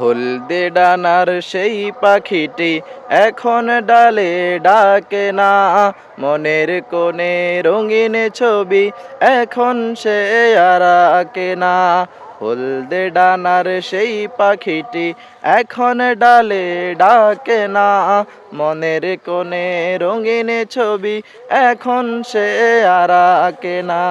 হলদে ডানার সেই পাখিটি এখন ডালে ডাকে না। মনের কোণে রঙিন ছবি এখন সে আর আঁকে না। হলদে ডানার সেই পাখিটি এখন ডালে ডাকে না। মনের কোণে রঙিন ছবি এখন সে আর আঁকে না।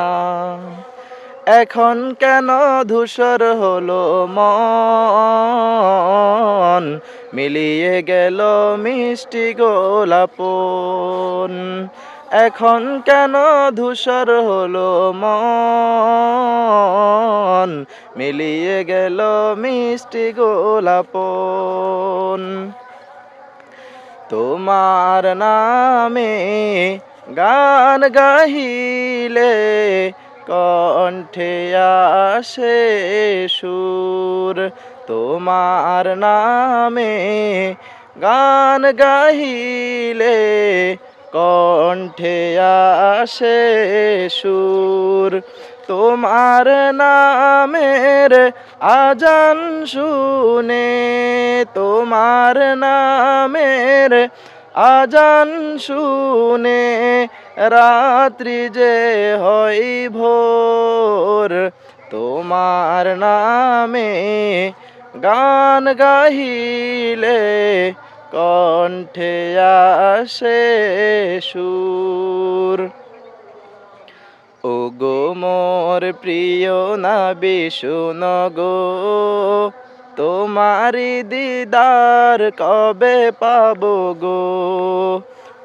এখন কেন ধূসর হলো মন? মিলিয়ে গেল মিষ্টি গোলাপন। এখন কেন ধূসর হলো মন? মিলিয়ে গেল মিষ্টি গোলাপন। তোমার নামে গান গাহিলে কণ্ঠে আসে সুর, তোমার নামে গান গাহিলে কণ্ঠে আসে সুর, তোমার নামের আজান শুনে তোমার নামের আজান শুনে রাত্রি যে হয় ভোর, তোমার নামে গান গাহিলে কণ্ঠে আসে সুর। ও গো মোর প্রিয় না বিশুন গো তোমারি দিদার কবে পাবো গো?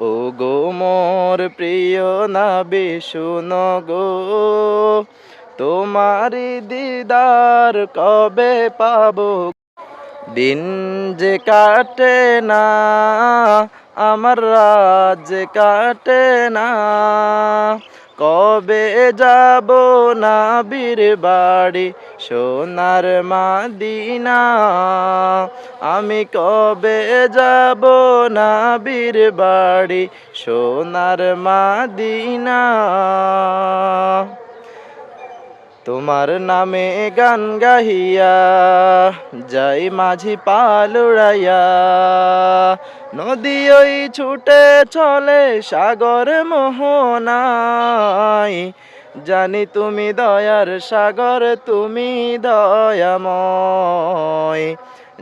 ও গো মোর প্রিয় না বিশুন গো। তোমারি দিদার কবে পাবো? দিন যে কাটে না, আমার যে কাটে না। কবে যাব নাবির বাড়ি? সোনার মাদিনা। আমি কবে যাব নাবির বাড়ি? সোনার মাদিনা। তোমার নামে গান গাহিয়া, যাই মাঝি পাল উড়াইয়া। নদী ওই ছুটে চলে সাগর মোহনাই জানি তুমি দয়ার সাগর, তুমি দয়াময়।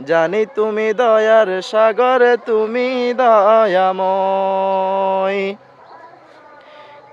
জানি তুমি দয়ার সাগর, তুমি দয়াময়।